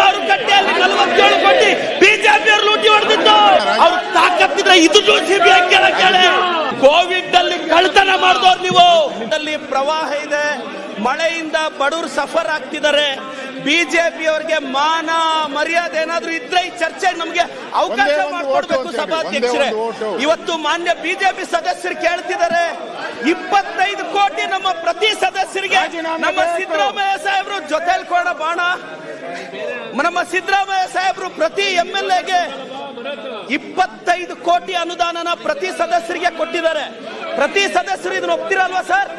ಮಾರುಕಟ್ಟೆಯಲ್ಲಿ ನಲವತ್ತೇಳು ಕೋಟಿ ಬಿಜೆಪಿ ಅವರು ಲೂಟಿ ಹೊಡೆದಿದ್ದು. ಅವ್ರು ತಾಕತ್ತಿದ್ರೆ ಇದು ಸಿಬಿಐ ಕೇಳಿ ಕೋವಿಡ್ ಅಲ್ಲಿ ಕಳ್ತನ ಮಾಡಿದವ್ರು ನೀವು. ಅಲ್ಲಿ ಪ್ರವಾಹ ಇದೆ. ಮಳೆಯಿಂದ ಬಡವರು ಸಫರ್ ಆಗ್ತಿದ್ದಾರೆ. ಬಿಜೆಪಿ ಅವರಿಗೆ ಮಾನ ಮರ್ಯಾದೆ ಏನಾದ್ರೂ ಇದ್ರೆ ಈ ಚರ್ಚೆ ನಮ್ಗೆ ಅವಕಾಶ ಮಾಡಿಕೊಡ್ಬೇಕು ಸಭಾಧ್ಯಕ್ಷರೇ. ಇವತ್ತು ಮಾನ್ಯ ಬಿಜೆಪಿ ಸದಸ್ಯರು ಕೇಳ್ತಿದ್ದಾರೆ. ಇಪ್ಪತ್ತೈದು ನಮ್ಮ. ಸಿದ್ದರಾಮಯ್ಯ ಸಾಹೇಬರು ಜೊತೆಲಿ ಕೊಡ ಬಾಣ. ನಮ್ಮ ಸಿದ್ದರಾಮಯ್ಯ ಸಾಹೇಬ್ರು ಪ್ರತಿ ಎಂ ಎಲ್ ಎಗೆ ಇಪ್ಪತ್ತೈದು ಕೋಟಿ ಅನುದಾನನ ಪ್ರತಿ ಸದಸ್ಯರಿಗೆ ಕೊಟ್ಟಿದ್ದಾರೆ. ಪ್ರತಿ ಸದಸ್ಯರು ಇದನ್ನ ಒಪ್ತಿರಲ್ವಾ ಸರ್?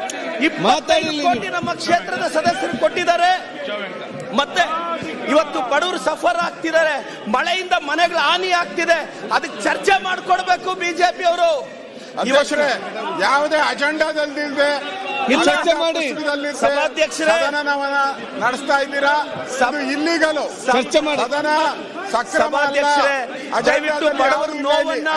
ಇಪ್ಪತ್ತೈದು ಕೋಟಿ ನಮ್ಮ ಕ್ಷೇತ್ರದ ಸದಸ್ಯರು ಕೊಟ್ಟಿದ್ದಾರೆ. ಮತ್ತೆ ಇವತ್ತು ಬಡವರು ಸಫರ್ ಆಗ್ತಿದ್ದಾರೆ. ಮಳೆಯಿಂದ ಮನೆಗಳ ಹಾನಿ ಆಗ್ತಿದೆ. ಅದಕ್ಕೆ ಚರ್ಚೆ ಮಾಡ್ಕೊಡ್ಬೇಕು ಬಿಜೆಪಿ ಅವರು ಯಾವುದೇ ಅಜೆಂಡಾದಲ್ಲಿದೆ ಇಲ್ಲ. ಚರ್ಚೆ ಮಾಡಿ ಸಭಾಧ್ಯಕ್ಷರೇ. ಸದನವನ್ನ ನಡೆಸ್ತಾ ಇದ್ದೀರಾ ಸಭ- ಇಲ್ಲಿಗಲು ಚರ್ಚೆ ಮಾಡಿ. ಸದನ. ಸಭಾಧ್ಯಕ್ಷರೇ ದಯವಿಟ್ಟು ಬಡವರ ನೋವನ್ನ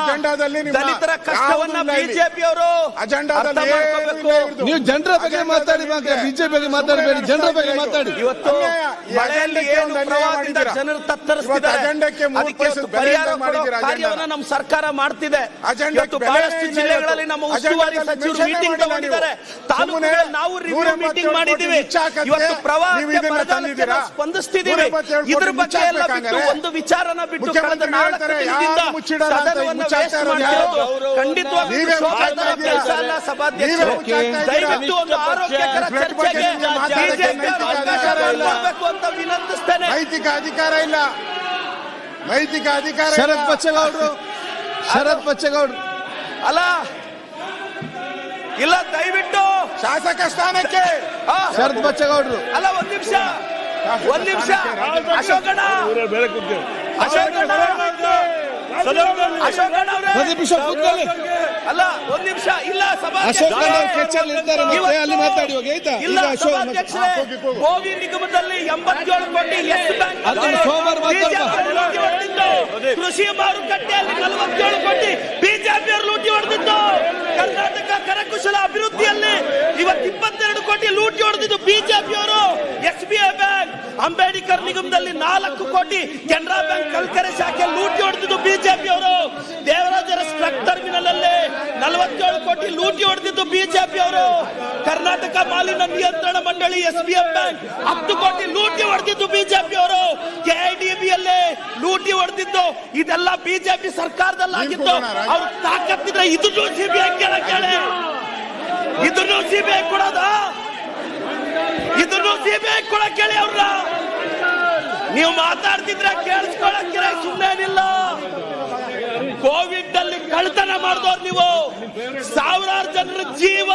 ದಲಿತರ ಕಷ್ಟವನ್ನ. ಬಿಜೆಪಿ ಅವರು ಅಜೆಂಡಾದಲ್ಲಿ ಅರ್ಥ ಮಾಡ್ಕೋಬೇಕು. ನೀವು ಜನರ ಬಗ್ಗೆ ಮಾತಾಡಿ ಬಿಜೆಪಿ ಬಗ್ಗೆ ಮಾತಾಡಬೇಡಿ ಜನರ ಬಗ್ಗೆ ಮಾತಾಡಿ. ಇವತ್ತು ಮಳೆಯಲ್ಲಿ ಏನು ಪ್ರವಾಹದಿಂದ ಜನರು ತತ್ತರಿಸ್ತಿದ್ದಾರೆ? ಅದಕ್ಕೆ ಪರಿಹಾರ ಕೊಡೋ ಕಾರ್ಯವನ್ನ ನಮ್ಮ ಸರ್ಕಾರ ಮಾಡ್ತಿದೆ. ಇವತ್ತು ಬಹಳಷ್ಟು ಜಿಲ್ಲೆಗಳಲ್ಲಿ ನಮ್ಮ ಉಸ್ತುವಾರಿ ಸಚಿವರು ಮೀಟಿಂಗ್ ತಗೊಂಡಿದ್ದಾರೆ ನೀವು. ತಾಲೂಕುಗಳಲ್ಲಿ ನಾವು ರಿವ್ಯೂ ಮೀಟಿಂಗ್ ಮಾಡಿದ್ದೀವಿ. ಇವತ್ತು ಪ್ರವಾಹ ಇದನ್ನ ತಂದಿದ್ದೀರಾ? ನಾವು ಸ್ಪಂದಿಸ್ತಿದ್ದೀವಿ. ಇದ್ರ ಬಗ್ಗೆ ಎಲ್ಲ ಬಿಟ್ಟು ಒಂದು ವಿಚಾರನ ಬಿಟ್ಟು ಕಳೆದ ನಾಲ್ಕು ದಿನದಿಂದ ಸದನವನ್ನು ವೇಸ್ಟ್ ಮಾಡ್ತಿರೋದು ಯಾರು? ಖಂಡಿತವಾಗಿ? ಕೆಲಸ ಅಲ್ಲ ಸಭಾಧ್ಯಕ್ಷರೇ? ದಯವಿಟ್ಟು ಒಂದು ಆರೋಗ್ಯಕರ ಚರ್ಚೆಗೆ ಬಿಜೆಪಿ ಅವಕಾಶ. ಮಾಡಿಕೊಡ್ಬೇಕು ಅಂತ ವಿನಂತಿಸ್ತೇನೆ ನೈತಿಕ ಅಧಿಕಾರ ಇಲ್ಲ ನೈತಿಕ ಅಧಿಕಾರ ಇಲ್ಲ. ಶರತ್ ಬಚ್ಚೇಗೌಡರು ಶರತ್ ಬಚ್ಚೇಗೌಡರು ಅಲ್ಲ ಇಲ್ಲ ದಯವಿಟ್ಟು ಶಾಸಕ ಸ್ಥಾನಕ್ಕೆ ಶರತ್ ಬಚ್ಚೇಗೌಡರು ಅಲ್ಲ ಒಂದ್ ನಿಮಿಷ ಒಂದ್ ನಿಮಿಷ ಅಶೋಕಣ್ಣ ಬಿಷಪ್ ಕೂತ್ಕೊಳ್ಳಿ. ಅಲ್ಲ ಒಂದ್ ನಿಮಿಷ. ಇಲ್ಲ ಅಶೋಕ್ ಕೆಚ್ಚಲ್ಲಿ ಇರ್ತಾರೆ ಮತ್ತೆ ಅಲ್ಲಿ ಮಾತಾಡಿ ಹೋಗಿ ಆಯ್ತಾ? ಇಲ್ಲ ಅಶೋಕ್. ಗೋವಿ ನಿಗಮದಲ್ಲಿ ಎಂಬತ್ತೇಳು ಕೋಟಿ ಎಸ್ ಬ್ಯಾಂಕ್ ಸೋಮವಾರ ಕೃಷಿ ಮಾರುಕಟ್ಟೆಯಲ್ಲಿ ನಲವತ್ತೇಳು ಕೋಟಿ ಬಿಜೆಪಿ ಅವರು ಲೂಟಿ ಹೊಡೆದಿದ್ದು ಕರ್ನಾಟಕ ಕರಕುಶಲ ಅಭಿವೃದ್ಧಿಯಲ್ಲಿ ಇವತ್ತು ಇಪ್ಪತ್ತೆರಡು ಕೋಟಿ ಲೂಟಿ ಹೊಡೆದಿದ್ದು ಬಿಜೆಪಿ ಅವರು S B I bank. Ambedkar ನಿಗಮದಲ್ಲಿ ನಾಲ್ಕು ಕೋಟಿ ಕೆನರಾ ಬ್ಯಾಂಕ್ ಕಲ್ಕರೆ ಶಾಖೆ ಲೂಟಿ ಹೊಡೆದಿದ್ದು ಬಿಜೆಪಿ ಅವರು ದೇವರಾಜರ ಸ್ಟ್ರಕ್ ಟರ್ಮಿನಲ್ ಅಲ್ಲಿ ನಲವತ್ತೇಳು ಕೋಟಿ ಲೂಟಿ ಹೊಡೆದಿದ್ದು ಬಿಜೆಪಿ ಅವರು ಕರ್ನಾಟಕ ಮಾಲಿನ್ಯ ನಿಯಂತ್ರಣ ಮಂಡಳಿ ಎಸ್ ಬಿ ಎಫ್ ಬ್ಯಾಂಕ್ ಹತ್ತು ಕೋಟಿ ಲೂಟಿ ಹೊಡೆದಿದ್ದು ಬಿಜೆಪಿ ಅವರು ಕೆಐಡಿಬಿ ಅಲ್ಲಿ ಲೂಟಿ ಹೊಡೆದಿದ್ದು ಇದೆಲ್ಲ ಬಿಜೆಪಿ ಸರ್ಕಾರದಲ್ಲಿ ಆಗಿತ್ತು. ಅವ್ರು ತಾಕತ್ತಿದ್ರೆ ಇದನ್ನು ಸಿಬಿಐ ಕೇಳಿ. ಇದನ್ನು ಸಿಬಿಐ ಕೊಡೋದ? ಇದನ್ನು ಸಿಬಿಐ ಕೊಡ ಕೇಳಿ ಅವ್ರನ್ನ. ನೀವು ಮಾತಾಡ್ತಿದ್ರೆ ಕೇಳಿಸ್ಕೊಳಕ್ಕಿರ ಸುಮ್ಮನೇನಿಲ್ಲ ಕೋವಿಡ್ ಅಲ್ಲಿ ಕಳ್ತನ ಮಾಡಿದವ್ರು ನೀವು. ಸಾವಿರಾರು ಜನರ ಜೀವ